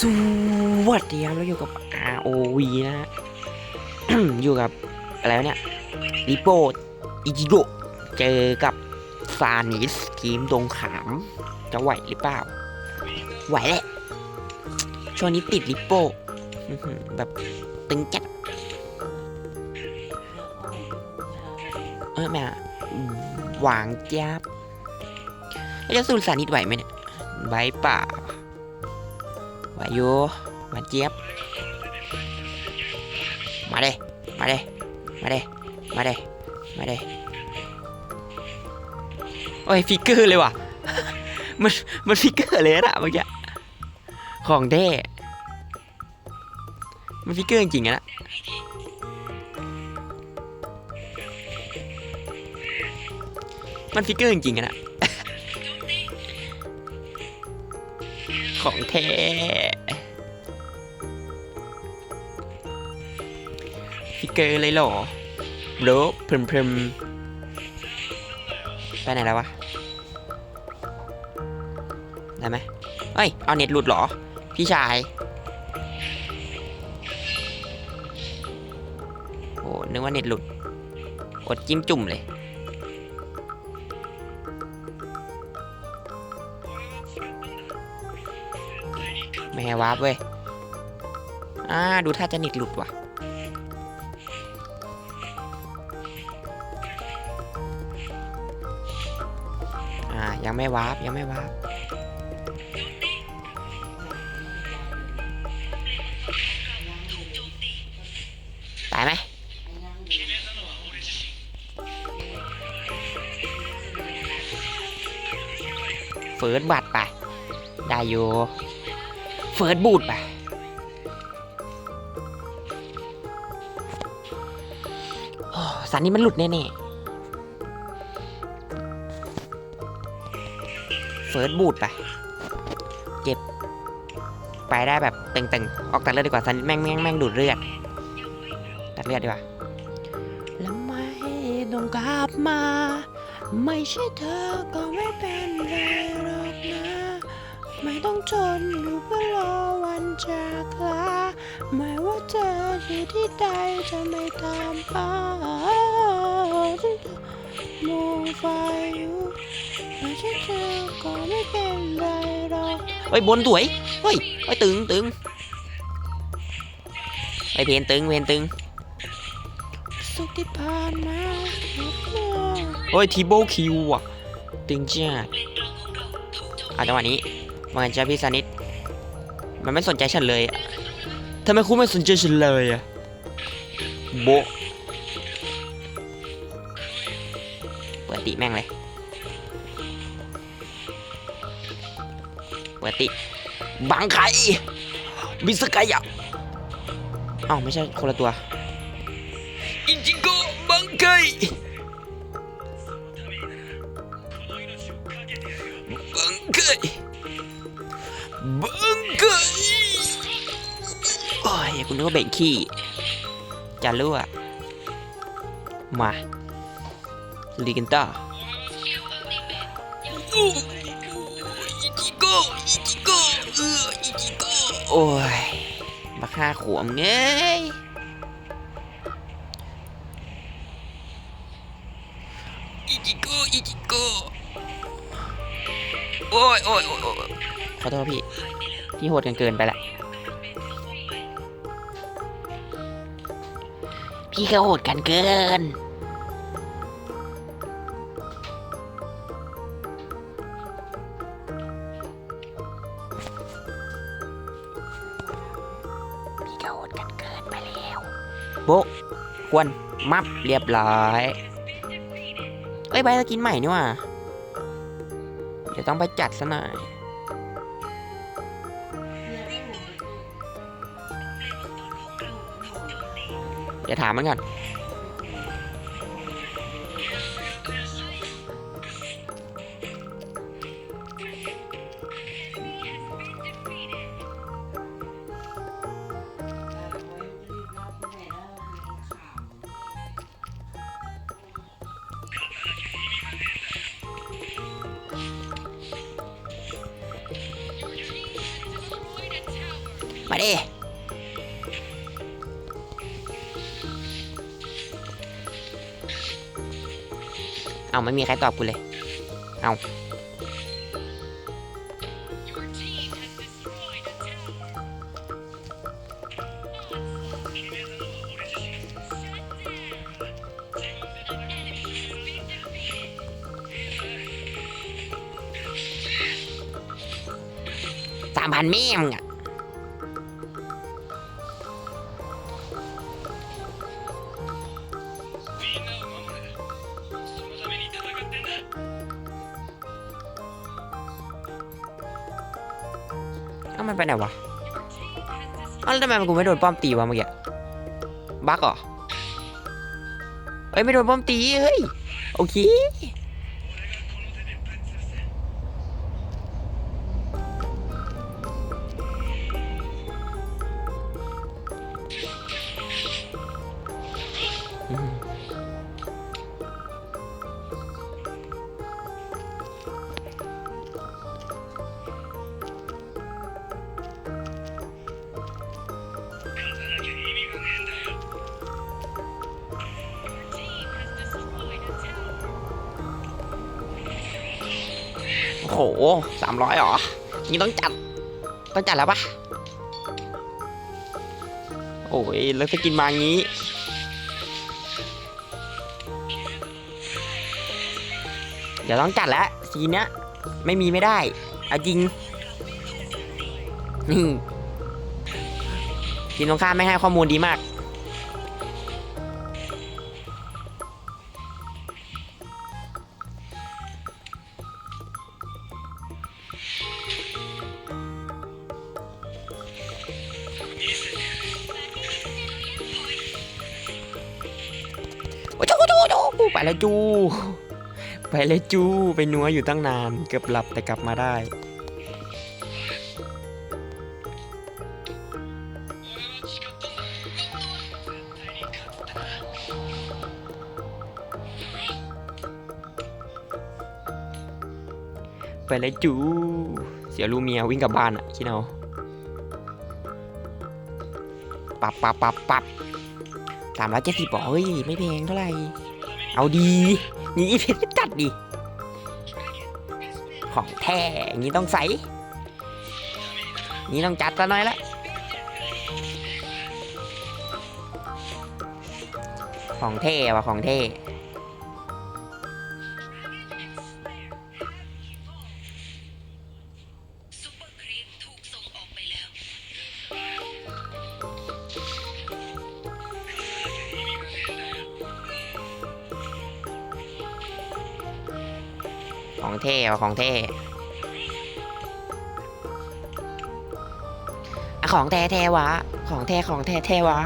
สวัสดีครับเราอยู่กับ ROV นะฮะ อยู่กับอะไรวะเนี่ยริโปอิจิโกเจอกับซานิสทีมตรงขาม จะไหวหรือเปล่า ไหวแหละ ช่วงนี้ติดริโป้แบบตึงจัดเออแม่หวางจับแล้วจะสู้ซานิสไหวไหมเนี่ยไหวเปล่า ไหวอยู่หวานเจี๊ยบ มาเด้มาเด้มาเด้มาเด้มาเด้โอ้ยฟิกเกอร์เลยว่ะ มันมันฟิกเกอร์เลยนะเมื่อกี้ของแท้มันฟิกเกอร์จริงๆนะมันฟิกเกอร์จริงๆนะ ของแท้ฟิกเกอร์เลยเหรอโบรพรมพรึมไปไหนแล้ววะ ได้ไหมเฮ้ย เอาเน็ตหลุดเหรอ พี่ชาย โอ้นึกว่าเน็ตหลุด กดจิ้มจุ่มเลย ไม่ให้วาร์ปเว้ย อ่า ดูท่าจะน็ตหลุดว่ะ อ่า ยังไม่วาร์ปยังไม่วาร์ปตายไหมเฟิร์สบัตรไป ได้อยู่ ฟิร์สบูทไปสันนี้มันหลุดแน่ๆ เฟิร์สบูทไป เก็บ ไปได้แบบตึงๆ ออกตัดเลือดดีกว่าสันแม่งแม่งแม่งดูดเลือด ตัดเลือดดีกว่า แล้วไม่ต้องกลับมา ไม่ใช่เธอก็ไม่เป็นไรหรอก ไม่ต้องทนอยู่เพื่อรอวันจากลาไม่ว่าเธออยู่ที่ใดจะไม่ตามหาฉันจะมองไฟอยู่ไม่ใช่เธอก็ไม่เป็นไรหรอกเฮ้ยบนสวยเฮ้ยเฮ้ยตึงตึงไอเพนตึงเพนตึงสุขที่ผ่านมาเฮ้ยทีโบคิวอะตึงจ้าอะจังหวะนี้ มันจะพี่ซานิดมันไม่สนใจฉันเลยอะทำไมคุณไม่สนใจฉันเลยอะโบะเปิดติแม่งเลย เปิดติบังไข่มิสกายะเอ้าไม่ใช่คนละตัวอิจิโกะบังไข่ คุณนึกว่าเบ่งขี้จะรั่วมาลีกันต่ออู้อิจิโกะอิจิโกะเอออิจิโกะโอ้ยมาฆ่าขวมเงยอิจิโกะอิจิโกะโอ้ยโอ้ยโอ้ยโอ้ยขอโทษพี่ พี่โหดกันเกินไปละ พี่ก็โหดกันเกิน พี่ก็โหดกันเกินไปแล้ว โบะกวนมับเรียบร้อยเอ้ยใบสกินใหม่นี่ว่า เดี๋ยวต้องไปจัดซะหน่อย ดี๋ยวถามมันก่อนเดิ เอาไม่มีใครตอบกูเลย เอาสามพันแม่มึงอะามันไปไหนวะเอ้าแล้วทำไมมันกูไม่โดนป้อมตีวะเมื่อกี้บั๊กเหรอเอ้ยไม่โดนป้อมตีเฮ้ยโอเค โอ้โหสามร้อยหรอนี่ต้องจัด ต้องจัดแล้วปะโอ้ยแล้วจะกินมางี้ เดี๋ยวต้องจัดแล้วซีนเนี้ยไม่มีไม่ได้ เอาจริง นี่ทีมตรงข้ามไม่ให้ข้อมูลดีมาก จูจูจไปแล้วจู ไปแล้วจู ไปนัวอยู่ตั้งนาน เกือบหลับแต่กลับมาได้ ไปเลยจู เสียลูเมียวิ่งกลับบ้านอะคิดเอาปับปับปับปับ สามร้อยเจ็ดสิบเฮ้ยไม่แพงเท่าไหร่ เอาดีนี่อีเพชรจัดดิ ของแท่งนี้ต้องใส่นี่ต้องจัดซะหน่อยละของเท่ว่ะของเท่ ของเท่ของเท่อะของแท้แท้วะ ของแท้ของแท้แท้วะ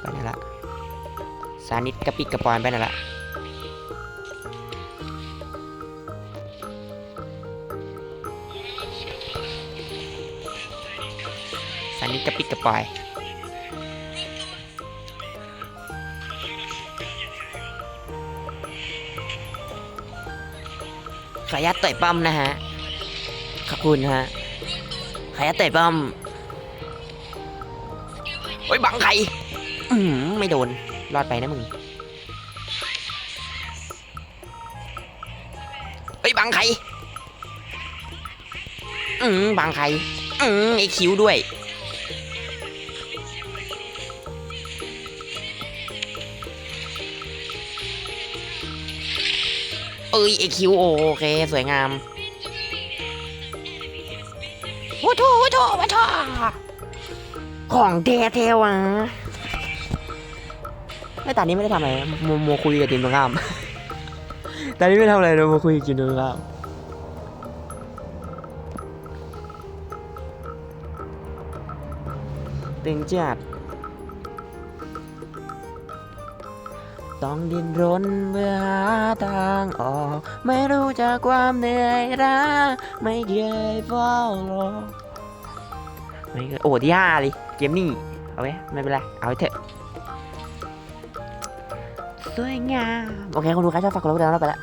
ไปไหนละสานิดกระปิกกระปอยไปไหนละสานิดกระปิกกระปอย ขออนุญาตเตะป้อมนะฮะ ขอบคุณฮะขออนุญาตเตะป้อมโอ้ยบังใครอืมไม่โดน รอดไปนะมึงเฮ้ยบังใครอืมบังใครอืมไอคิวด้วย เอ้ยไอคิวโอเค สวยงามโอ้โถโอ้โถโอ้โถของแท้แท้วะไม่ตอนนี้ไม่ได้ทำอะไรโมโมคุยกับทีมตรงข้ามตอนนี้ไม่ทำอะไรเลยโมคุยกับทีมตรงข้ามตึงจัด ต้องดิ้นรนเพื่อหาทางออก ไม่รู้จักความเหนื่อยล้าไม่เคยเฝ้ารอไม่เคยโอ้ที่ห้าเลยเกมนี้เอาไว้ไม่เป็นไร เอาไว้เถอะ สวยงาม โอเคคุณดูใครชอบฝากกดไลค์กดติดตามเราไปละ